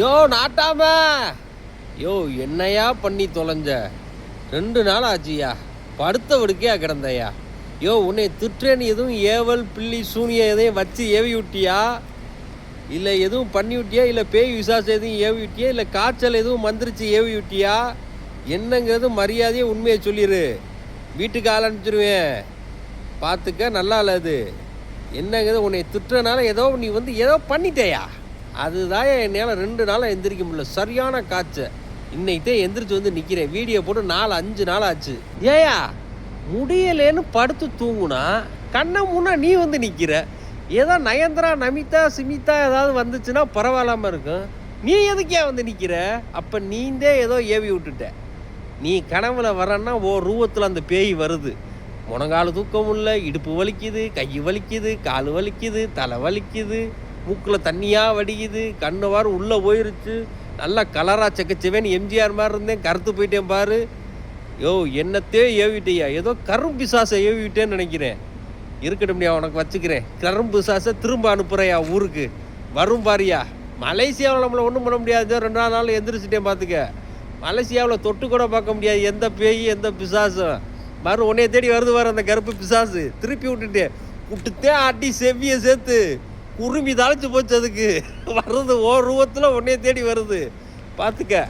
யோ நாட்டாம. யோ என்னையா பண்ணி தொலைஞ்ச? ரெண்டு நாள் ஆச்சுயா படுத்த விடுக்கையா கிடந்தையா. யோ உன்னை திட்டுறேன்னு எதுவும் ஏவல் பில்லி சூனியம் எதையும் வச்சு ஏவி விட்டியா இல்லை எதுவும் பண்ணி விட்டியா இல்லை பேய் விசாசம் எதுவும் ஏவி விட்டியா இல்லை காய்ச்சல் எதுவும் மந்திரிச்சு ஏவி விட்டியா என்னங்கிறது மரியாதையை உண்மையை சொல்லிடு வீட்டுக்கு ஆள் அனுப்பிச்சிருவேன். பார்த்துக்க நல்லா இல்லை அது. என்னங்கிறது உன்னை திட்டுறனால ஏதோ நீ வந்து ஏதோ பண்ணிட்டேயா? அதுதான் என்னால் ரெண்டு நாளாக எந்திரிக்க முடியல. சரியான காய்ச்சல். இன்னைக்கு எந்திரிச்சு வந்து நிற்கிறேன் வீடியோ போட்டு நாலு அஞ்சு நாள் ஆச்சு ஏயா முடியலேன்னு படுத்து தூங்குனா கண்ணை முன்னா நீ வந்து நிற்கிற ஏதோ நயந்திரா நமிதா சிமிதா ஏதாவது வந்துச்சுன்னா பரவாயில்லாம இருக்கும். நீ எதுக்கே வந்து நிற்கிற அப்போ நீந்தே ஏதோ ஏவி விட்டுட்ட. நீ கனவுல வரன்னா ஓ ரூபத்தில் அந்த பேய் வருது. முனங்கால் தூக்கம் இல்லை இடுப்பு வலிக்குது கை வலிக்குது கால் வலிக்குது தலை வலிக்குது. மூக்கில் தண்ணியாக வடிக்குது கண்ணு வாரம் உள்ளே போயிருச்சு. நல்லா கலராக செக்கச்சவேன்னு எம்ஜிஆர் மாதிரி இருந்தேன் கருத்து போயிட்டேன் பாரு. யோ என்னத்தே ஏவிட்டியா ஏதோ கரும் பிசாசை ஏவிட்டேன்னு நினைக்கிறேன். இருக்கட்டும்டியா உனக்கு வச்சுக்கிறேன். கரும் பிசாசை திரும்ப அனுப்புகிறையா ஊருக்கு. வரும் பாரியா? மலேசியாவில் நம்மளை ஒன்றும் பண்ண முடியாது. ரெண்டு நாள் நாள் எந்திரிச்சிட்டேன் பார்த்துக்க மலேசியாவில் தொட்டு கூட பார்க்க முடியாது. எந்த பேய் எந்த பிசாசும் மறு உன்னைய தேடி வருது வர அந்த கருப்பு பிசாசு. திருப்பி விட்டுட்டு விட்டுத்தே ஆட்டி செவ்வியை சேர்த்து. குருமி தலைச்சு போச்சு அதுக்கு. வர்றது ஓ ரூபத்தில் உன்னைய தேடி வருது. பார்த்துக்க